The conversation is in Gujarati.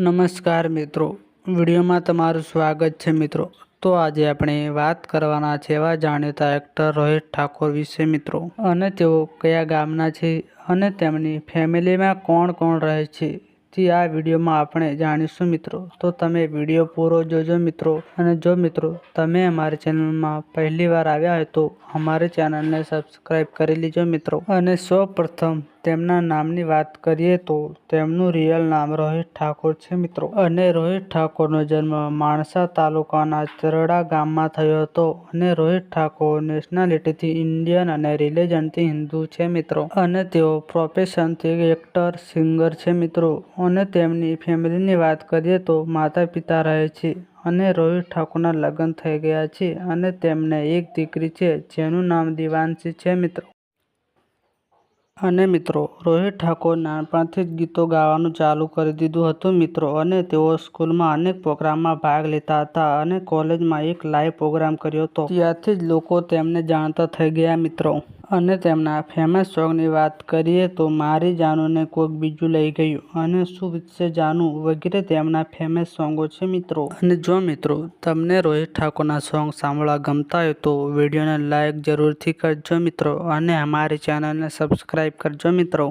નમસ્કાર મિત્રો. વિડીયોમાં તમારું સ્વાગત છે મિત્રો. તો આજે આપણે વાત કરવાના છે એવા જાણીતા એક્ટર રોહિત ઠાકોર વિશે મિત્રો. અને તેઓ કયા ગામના છે અને તેમની ફેમિલીમાં કોણ કોણ રહે છે તે આ વિડીયોમાં આપણે જાણીશું મિત્રો. તો તમે વીડિયો પૂરો જોજો મિત્રો. અને જો મિત્રો તમે અમારી ચેનલમાં પહેલી વાર આવ્યા હોય તો અમારી ચેનલને સબસ્ક્રાઈબ કરી લેજો મિત્રો. અને સૌ પ્રથમ તેમના નામની વાત કરીએ તો તેમનું રિયલ નામ રોહિત ઠાકોર છે, મિત્રો. અને રોહિત ઠાકોરનો જન્મ માણસા તાલુકાના ચરડા ગામમાં થયો હતો અને રોહિત ઠાકોર નેશનાલિટીથી ઇન્ડિયન અને રિલિજનથી હિન્દુ છે, મિત્રો. અને તેઓ પ્રોફેશનથી એક્ટર સિંગર છે, મિત્રો. અને તેમની ફેમિલીની વાત કરીએ તો માતા પિતા રહે છે અને રોહિત ઠાકોરના લગ્ન થઈ ગયા છે અને તેમને એક દીકરી છે, જેનું નામ દિવાંશી છે, મિત્રો. અને મિત્રો, રોહિત ઠાકોર નાનપણથી જ ગીતો ગાવાનું ચાલુ કરી દીધું હતું મિત્રો અને તેઓ સ્કૂલમાં અનેક પ્રોગ્રામમાં ભાગ લેતા હતા અને કોલેજમાં એક લાઈવ પ્રોગ્રામ કર્યો હતો. ત્યારથી જ લોકો તેમને જાણતા થઈ ગયા મિત્રો. અને તેમના ફેમસ સોંગની વાત કરીએ તો મારી જાનુને કોઈક બીજું લઈ ગયું. અને શું વિશે જાનું વગેરે તેમના ફેમસ સોંગો છે મિત્રો? અને જો મિત્રો, તમને રોહિત ઠાકોરના સોંગ સાંભળવા ગમતા હોય તો વિડીયોને લાઈક જરૂરથી કરજો મિત્રો. અને અમારી ચેનલને સબસ્ક્રાઈબ કરજો મિત્રો.